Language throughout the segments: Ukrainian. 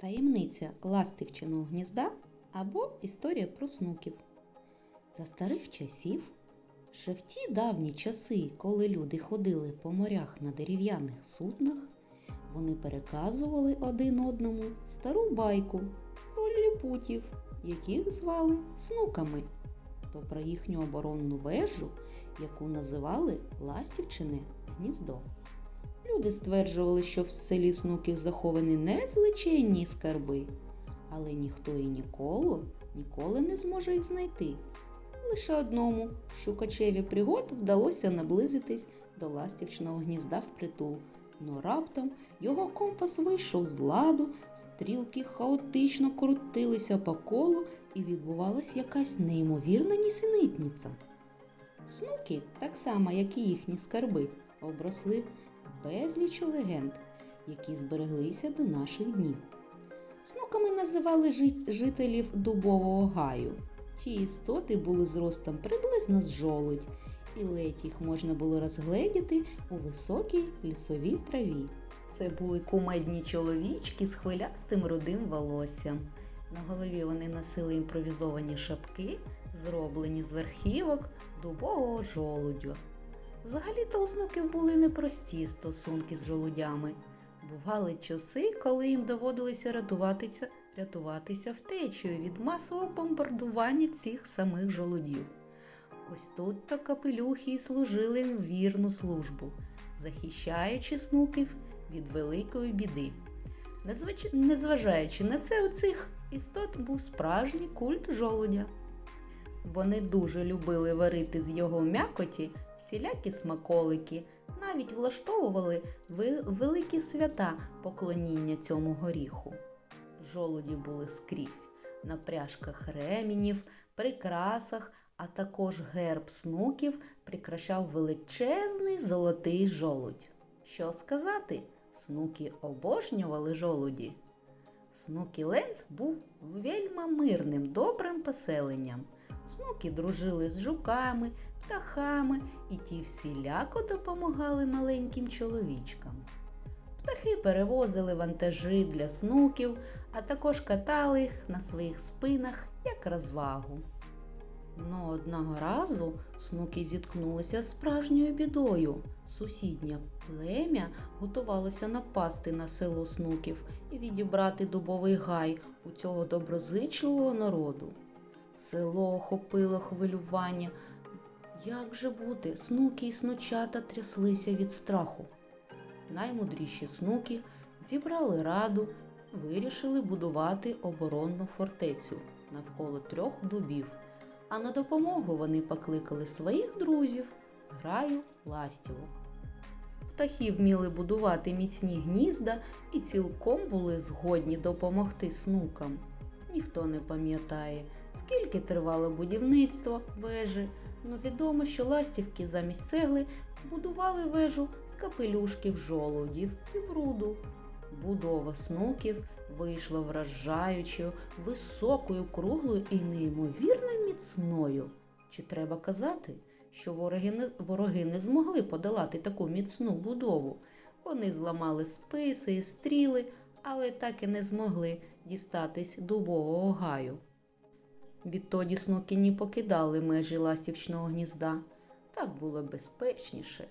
Таємниця ластивчиного гнізда або історія про снуків. За старих часів, ще в ті давні часи, коли люди ходили по морях на дерев'яних суднах, вони переказували один одному стару байку про ліліпутів, яких звали снуками, то про їхню оборонну вежу, яку називали Ластівчине гніздо. Люди стверджували, що в селі снуків заховані незличенні скарби, але ніхто і ніколи, ніколи не зможе їх знайти. Лише одному шукачеві пригод вдалося наблизитись до ластівчного гнізда впритул. Но раптом його компас вийшов з ладу, стрілки хаотично крутилися по колу і відбувалась якась неймовірна нісенітниця. Снуки, так само як і їхні скарби, обросли безліч легенд, які збереглися до наших днів. Снуками називали жителів дубового гаю. Ті істоти були зростом приблизно з жолудь, і ледь їх можна було розгледіти у високій лісовій траві. Це були кумедні чоловічки з хвилястим рудим волоссям. На голові вони носили імпровізовані шапки, зроблені з верхівок дубового жолудю. Взагалі-то у снуків були непрості стосунки з жолудями. Бували часи, коли їм доводилося рятуватися, рятуватися втечею від масового бомбардування цих самих жолудів. Ось тут то капелюхи і служили їм вірну службу, захищаючи снуків від великої біди. Незважаючи на це, у цих істот був справжній культ жолудя. Вони дуже любили варити з його м'якоті всілякі смаколики, навіть влаштовували великі свята поклоніння цьому горіху. Жолуді були скрізь на пряжках ремінів, прикрасах, а також герб снуків прикрашав величезний золотий жолудь. Що сказати, снуки обожнювали жолуді. Снукіленд був вельми мирним, добрим поселенням. Снуки дружили з жуками, птахами, і ті всіляко допомагали маленьким чоловічкам. Птахи перевозили вантажі для снуків, а також катали їх на своїх спинах як розвагу. Но одного разу снуки зіткнулися з справжньою бідою. Сусіднє плем'я готувалося напасти на село снуків і відібрати дубовий гай у цього доброзичливого народу. Село охопило хвилювання. Як же бути? Снуки і снучата тряслися від страху. Наймудріші снуки зібрали раду, вирішили будувати оборонну фортецю навколо трьох дубів. А на допомогу вони покликали своїх друзів з граю ластівок. Птахи вміли будувати міцні гнізда і цілком були згодні допомогти снукам. Ніхто не пам'ятає, скільки тривало будівництво вежі, але відомо, що ластівки замість цегли будували вежу з капелюшків жолудів і бруду. Будова снуків вийшла вражаючою, високою, круглою і неймовірно міцною. Чи треба казати, що вороги не, вороги не змогли подолати таку міцну будову? Вони зламали списи і стріли, але так і не змогли дістатись дубового гаю. Відтоді снуки не покидали межі ластівчного гнізда. Так було безпечніше.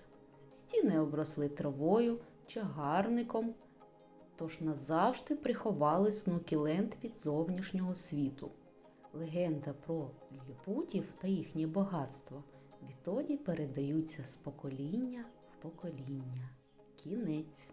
Стіни обросли травою, чагарником, тож назавжди приховали снукіленд від зовнішнього світу. Легенда про ліліпутів та їхнє багатство відтоді передаються з покоління в покоління. Кінець.